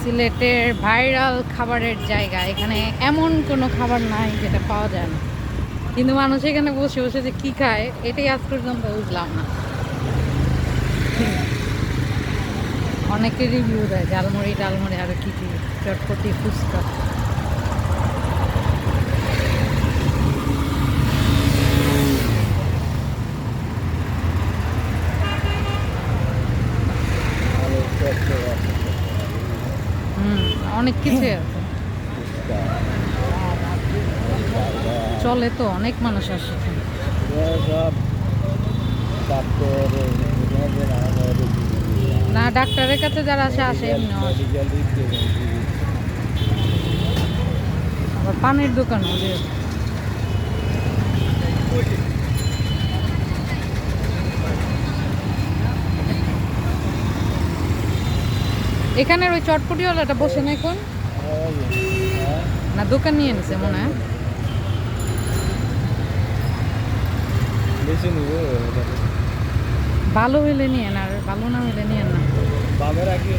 সিলেটের ভাইরাল খাবারের জায়গা। এখানে এমন কোনো খাবার নাই যেটা পাওয়া যায় না। কিন্তু মানুষ এখানে বসে বসে যে কী খায় এটাই আজ পর্যন্ত বুঝলাম না। অনেকে রিভিউ দেয় ঝালমুড়ি ডালমুড়ি আর কি কি চটপটি ফুচকা। আছে, হুম অনেক কিছু আছে। চলে তো অনেক মানুষ আসে না ডাক্তারের কাছে যারা আসে আসে আবার পানির দোকান এখানের ওই চটপটি ওলাটা বসে না এখন? না দোকান নিয়ে নিছে মনে হয়। ভালো হইলে নিয়ে না আর ভালো না হইলে নিয়ে না। বাবার আগে